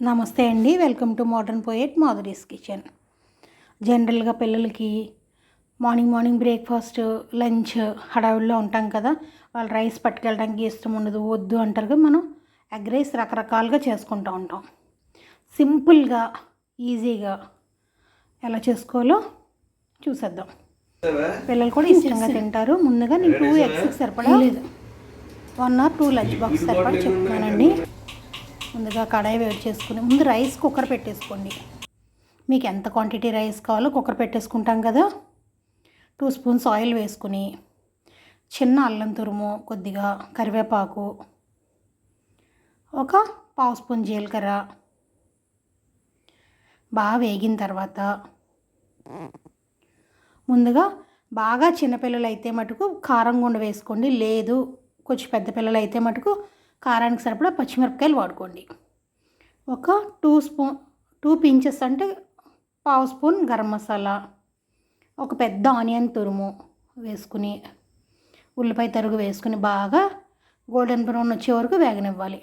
నమస్తే అండి. Welcome to modern poet Madhuri's kitchen. జనరల్గా పిల్లలకి మార్నింగ్ మార్నింగ్ బ్రేక్ఫాస్ట్ లంచ్ హడావిడిలో ఉంటాం కదా. వాళ్ళు రైస్ పట్టుకెళ్ళడానికి ఇష్టం ఉండదు వద్దు అంటారు కదా. మనం ఎగ్ రైస్ రకరకాలుగా చేసుకుంటూ ఉంటాం. సింపుల్గా ఈజీగా ఎలా చేసుకోవాలో చూసేద్దాం. పిల్లలు కూడా ఇష్టంగా తింటారు. ముందుగా నేను టూ ఎగ్స్కి సరిపడా one or two lunch box సరిపడా చెప్తున్నానండి. ముందుగా కడాయి వేడి చేసుకుని ముందు రైస్ కుక్కర్ పెట్టేసుకోండి. మీకు ఎంత క్వాంటిటీ రైస్ కావాలో కుక్కర్ పెట్టేసుకుంటాం కదా. టూ స్పూన్స్ ఆయిల్ వేసుకుని చిన్న అల్లం తురుము కొద్దిగా కరివేపాకు ఒక పావు స్పూన్ జీలకర్ర. బాగా వేగిన తర్వాత ముందుగా బాగా చిన్నపిల్లలు అయితే మటుకు కారం గుండ వేసుకోండి. లేదు కొంచెం పెద్ద పిల్లలు అయితే మటుకు కారానికి సరిపడా పచ్చిమిరపకాయలు వాడుకోండి. ఒక టూ స్పూన్ టూ పించెస్ అంటే పావు స్పూన్ గరం మసాలా ఒక పెద్ద ఆనియన్ తురుము వేసుకుని ఉల్లిపాయ తరుగు వేసుకుని బాగా గోల్డెన్ బ్రౌన్ వచ్చే వరకు వేగనివ్వాలి.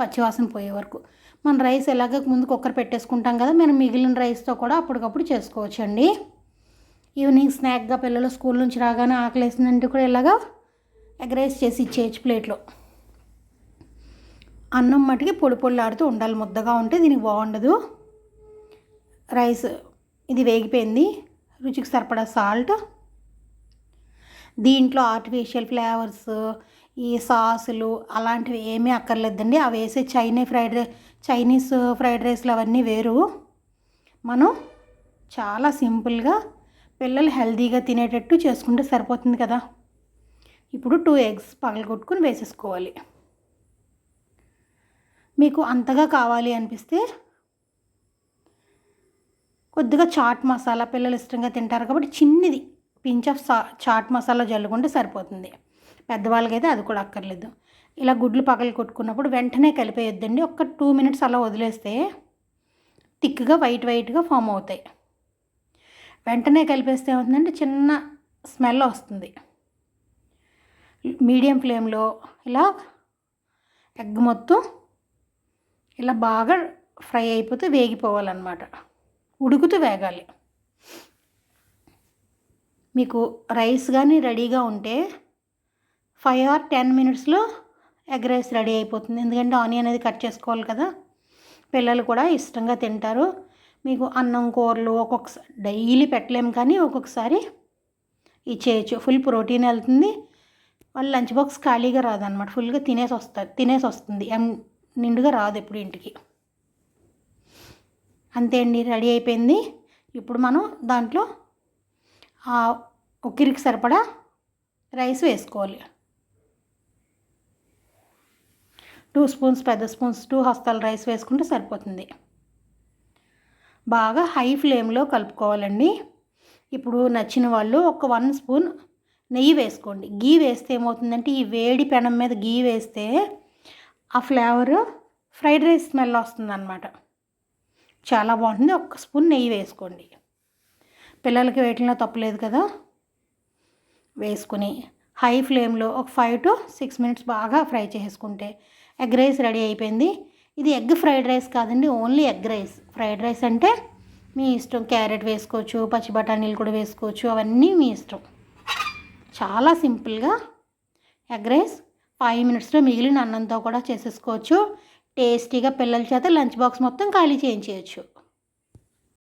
పచ్చివాసన పోయే వరకు. మన రైస్ ఎలాగ ముందు కుక్కర్ పెట్టేసుకుంటాం కదా మనం మిగిలిన రైస్తో కూడా అప్పటికప్పుడు చేసుకోవచ్చండి. ఈవినింగ్ స్నాక్గా పిల్లలు స్కూల్ నుంచి రాగానే ఆకలేసిందంటే కూడా ఇలాగా ఎగ్ రైస్ చేసి ఇచ్చేయచ్చు ప్లేట్లో. అన్నం మటుకి పొడి పొడిలాడుతూ ఉండాలి. ముద్దగా ఉంటే దీనికి బాగుండదు. రైస్ ఇది వేగిపోయింది. రుచికి సరిపడా సాల్ట్ దీంట్లో ఆర్టిఫిషియల్ ఫ్లేవర్స్ ఈ సాసులు అలాంటివి ఏమీ అక్కర్లేదండి. అవి వేసే Chinese fried rice Chinese fried రైస్లు అవన్నీ వేరు. మనం చాలా సింపుల్గా పిల్లలు హెల్తీగా తినేటట్టు చేసుకుంటే సరిపోతుంది కదా. ఇప్పుడు టూ ఎగ్స్ పగలగొట్టుకుని వేసేసుకోవాలి. మీకు అంతగా కావాలి అనిపిస్తే కొద్దిగా చాట్ మసాలా పిల్లలు ఇష్టంగా తింటారు కాబట్టి చిన్నది. పించ్ ఆఫ్ సా చాట్ మసాలా జల్లుకుంటే సరిపోతుంది. పెద్దవాళ్ళకైతే అది కూడా అక్కర్లేదు. ఇలా గుడ్లు పగలు కొట్టుకున్నప్పుడు వెంటనే కలిపేయొద్దండి. ఒక్క టూ మినిట్స్ అలా వదిలేస్తే థిక్గా వైట్ వైట్గా ఫామ్ అవుతాయి. వెంటనే కలిపేస్తే ఏమవుతుందంటే చిన్న స్మెల్ వస్తుంది. మీడియం ఫ్లేమ్లో ఇలా ఎగ్ మొత్తం ఇలా బాగా ఫ్రై అయిపోతే వేగిపోవాలన్నమాట. ఉడుకుతూ వేగాలి. మీకు రైస్ కానీ రెడీగా ఉంటే ఫైవ్ ఆర్ టెన్ మినిట్స్లో ఎగ్ రైస్ రెడీ అయిపోతుంది. ఎందుకంటే ఆనియన్ అనేది కట్ చేసుకోవాలి కదా. పిల్లలు కూడా ఇష్టంగా తింటారు. మీకు అన్నం కూరలు ఒక్కొక్కసారి డైలీ పెట్టలేము కానీ ఒక్కొక్కసారి ఇచ్చేయచ్చు ఫుల్ ప్రోటీన్ వెళ్తుంది. వాళ్ళు లంచ్ బాక్స్ ఖాళీగా రాదనమాట ఫుల్గా తినేసి వస్తారు తినేసి వస్తుంది ఎం నిండుగా రాదు ఎప్పుడు ఇంటికి. అంతే అండి రెడీ అయిపోయింది. ఇప్పుడు మనం దాంట్లో ఉక్కిరికి సరిపడా రైస్ వేసుకోవాలి. టూ స్పూన్స్ పెద్ద స్పూన్స్ టూ హస్తాల రైస్ వేసుకుంటే సరిపోతుంది. బాగా హై ఫ్లేమ్లో కలుపుకోవాలండి. ఇప్పుడు నచ్చిన వాళ్ళు ఒక వన్ స్పూన్ నెయ్యి వేసుకోండి. గీ వేస్తే ఏమవుతుందంటే ఈ వేడి పెనం మీద గీ వేస్తే ఆ ఫ్లేవరు ఫ్రైడ్ రైస్ స్మెల్ వస్తుందన్నమాట. చాలా బాగుంటుంది. ఒక స్పూన్ నెయ్యి వేసుకోండి. పిల్లలకి వేయటంలో తప్పలేదు కదా? వేసుకుని హై ఫ్లేమ్లో ఒక ఫైవ్ టు సిక్స్ మినిట్స్ బాగా ఫ్రై చేసుకుంటే ఎగ్ రైస్ రెడీ అయిపోయింది. ఇది ఎగ్ ఫ్రైడ్ రైస్ కాదండి only egg rice. Fried rice అంటే మీ ఇష్టం. క్యారెట్ వేసుకోవచ్చు పచ్చి బఠానీలు కూడా వేసుకోవచ్చు. అవన్నీ మీ ఇష్టం. చాలా సింపుల్గా ఎగ్ రైస్ ఫైవ్ మినిట్స్లో మిగిలిన అన్నంతో కూడా చేసేసుకోవచ్చు. టేస్టీగా పిల్లల చేత లంచ్ బాక్స్ మొత్తం ఖాళీ చేయించేయచ్చు.